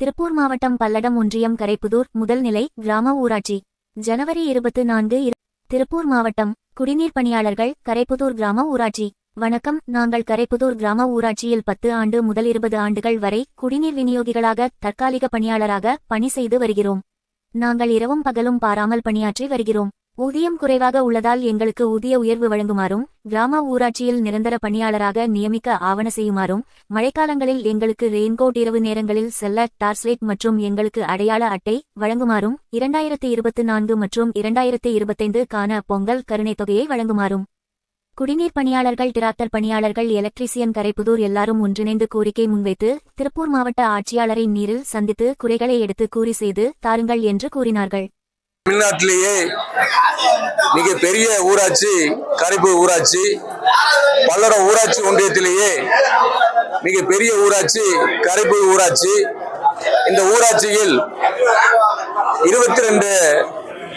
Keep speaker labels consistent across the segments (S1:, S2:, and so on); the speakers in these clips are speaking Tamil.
S1: திருப்பூர் மாவட்டம் பல்லடம் ஒன்றியம் கரைப்புதூர் முதல் நிலை கிராம ஊராட்சி. ஜனவரி இருபத்து நான்கு திருப்பூர் மாவட்டம் குடிநீர் பணியாளர்கள் கரைப்புதூர் கிராம ஊராட்சி. வணக்கம் நாங்கள் கரைப்புதூர் கிராம ஊராட்சியில் பத்து ஆண்டு முதல் இருபது ஆண்டுகள் வரை குடிநீர் விநியோகிகளாக தற்காலிக பணியாளராக பணி செய்து வருகிறோம். நாங்கள் இரவும் பகலும் பாராமல் பணியாற்றி வருகிறோம். ஊதியம் குறைவாக உள்ளதால் எங்களுக்கு ஊதிய உயர்வு வழங்குமாறும் கிராம ஊராட்சியில் நிரந்தர பணியாளராக நியமிக்க ஆவண செய்யுமாறும் மழைக்காலங்களில் எங்களுக்கு ரெயின்கோட் இரவு நேரங்களில் செல்ல டார்ச்லைட் மற்றும் எங்களுக்கு அடையாள அட்டை வழங்குமாறும் இரண்டாயிரத்து இருபத்து நான்கு மற்றும் இரண்டாயிரத்து இருபத்தைந்து காண பொங்கல் கருணைத் தொகையை வழங்குமாறும். குடிநீர் பணியாளர்கள் டிராக்டர் பணியாளர்கள் எலக்ட்ரீசியன் கரைப்புதூர் எல்லாரும் ஒன்றிணைந்து கோரிக்கை முன்வைத்து திருப்பூர் மாவட்ட ஆட்சியாளரை நீரில் சந்தித்து குறைகளை எடுத்து கூறி செய்து தாருங்கள் என்று கூறினார்கள்.
S2: தமிழ்நாட்டிலேயே மிக பெரிய ஊராட்சி கரைப்பு ஊராட்சி பல்லடம் ஊராட்சி ஒன்றியத்திலேயே மிக பெரிய ஊராட்சி கரைப்பு ஊராட்சி. இந்த ஊராட்சியில் இருபத்தி ரெண்டு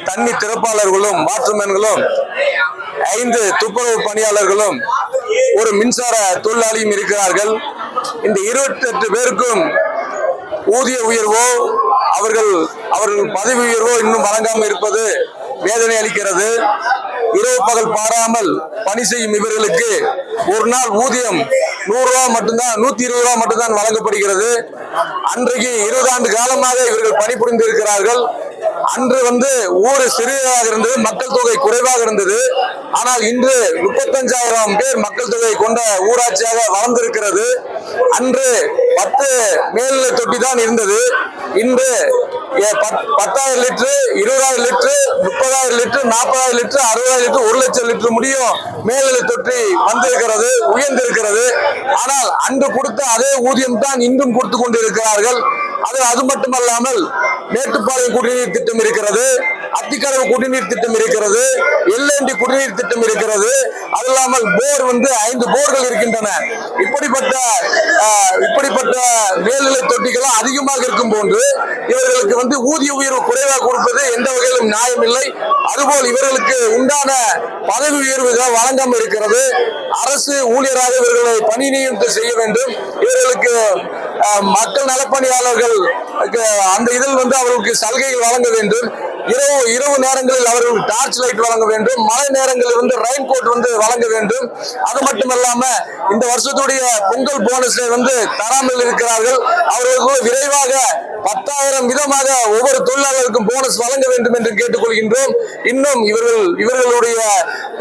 S2: தண்ணி திறப்பாளர்களும் வாட்டர்மேன்களும் ஐந்து துப்புரவு பணியாளர்களும் ஒரு மின்சார தொழிலாளியும் இருக்கிறார்கள். இந்த இருபத்தி எட்டு பேருக்கும் ஊதிய உயர்வோ அவர்கள் அவர்கள் பதவி உயர்வோ இன்னும் வழங்காமல் இருப்பது வேதனை அளிக்கிறது. இரவு பகல் பாராமல் பணி செய்யும் இவர்களுக்கு ஒரு நாள் ஊதியம் நூறு ரூபா மட்டும்தான் நூத்தி இருபது ரூபா மட்டும்தான் வழங்கப்படுகிறது. அன்றைக்கு இருபது ஆண்டு காலமாக இவர்கள் பணிபுரிந்து இருக்கிறார்கள். அன்று வந்து ஊர் சிறியதாக இருந்தது மக்கள் தொகை குறைவாக இருந்தது. ஆனால் இன்று முப்பத்தஞ்சாயிரம் பேர் மக்கள் தொகை கொண்ட ஊராட்சியாக வளர்ந்திருக்கிறது. அன்று பத்து மேல்நிலை தொட்டி தான் இருந்தது. இன்று ஏ- பத்- பத்தாயிரம் லிட்டரு இருபதாயிரம் லிட்டரு முப்பதாயிரம் லிட்டரு நாற்பதாயிரம் லிட்டரு அறுபதாயிரம் லிட்டரு ஒரு லட்சம் லிட்டர் முடியும் மேல்நிலை தொட்டி வந்திருக்கிறது உயர்ந்திருக்கிறது. ஆனால் அன்று கொடுத்த அதே ஊதியம் தான் இன்றும் கொடுத்து கொண்டிருக்கிறார்கள். அது அது மட்டுமல்லாமல் மேட்டுப்பாளையம் குடிநீர் திட்டம் இருக்கிறது அத்திக்கடவு குடிநீர் திட்டம் இருக்கிறது எல்என்டி குடிநீர் திட்டம் இருக்கிறது. அது இல்லாமல் போர் வந்து ஐந்து போர்கள் இருக்கின்றன. இப்படிப்பட்ட இப்படிப்பட்ட மேல்நிலை தொட்டிகளும் அதிகமாக இருக்கும் போன்று இவர்களுக்கு வந்து ஊதிய உயர்வு குறைவாக கொடுப்பது எந்த வகையிலும் நியாயம் இல்லை அதுபோல் இவர்களுக்கு உண்டான பதவி உயர்வுகள் வழங்காமல் இருக்கிறது. அரசு ஊழியராக இவர்களை பணி நியமனம் செய்ய வேண்டும். இவர்களுக்கு மக்கள் நலப்பணியாளர்கள் அந்த இதில் வந்து அவர்களுக்கு சலுகைகள் வழங்க வேண்டும். இரவு இரவு நேரங்களில் அவர்களுக்கு டார்ச் லைட் வழங்க வேண்டும். மழை நேரங்களில் வந்து ரெயின் கோட் வந்து வழங்க வேண்டும். அது மட்டுமல்லாம இந்த வருஷத்துடைய பொங்கல் போனஸை வந்து தராமல் இருக்கிறார்கள். அவர்களுக்கு விரைவாக பத்தாயிரம் விதமாக ஒவ்வொரு தொழிலாளருக்கும் போனஸ் வழங்க வேண்டும் என்று கேட்டுக்கொள்கின்றோம். இன்னும் இவர்கள் இவர்களுடைய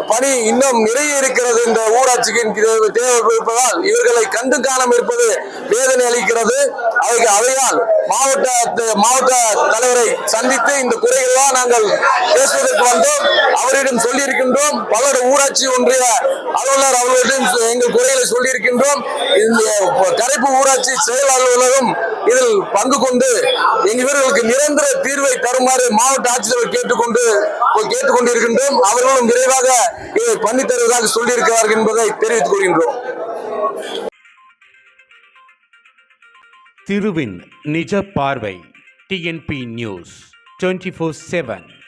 S2: பணி இன்னும் நிறைய இருக்கிறது. இந்த ஊராட்சிக்கு தேவை- இருப்பதால் இவர்களை கண்டு காணாமல் இருப்பது வேதனை அளிக்கிறது. அதுக்கு அதையால் மாவட்ட மாவட்ட தலைவரை சந்தித்து இந்த குறைகள்லாம் நாங்கள் பேசுவதற்கு வந்தோம். அவரிடம் சொல்லியிருக்கின்றோம். பலர் ஊராட்சி ஒன்றிய அலுவலர் அவர்களிடம் எங்கள் குறைகளை சொல்லியிருக்கின்றோம். இந்த கரைப்பு ஊராட்சி செயல் அலுவலகம் இதில் பங்கு கொண்டு எங்க இவர்களுக்கு நிரந்தர தீர்வை தருமாறு மாவட்ட ஆட்சித்தலைவர் கேட்டுக்கொண்டு கேட்டுக்கொண்டிருக்கின்றோம். அவர்களும் விரைவாக இதை பண்ணி தருவதாக சொல்லியிருக்கிறார்கள் என்பதை தெரிவித்துக் கொள்கின்றோம்.
S3: திருவின் நிஜ பார்வை டிஎன்பி நியூஸ் 24 7.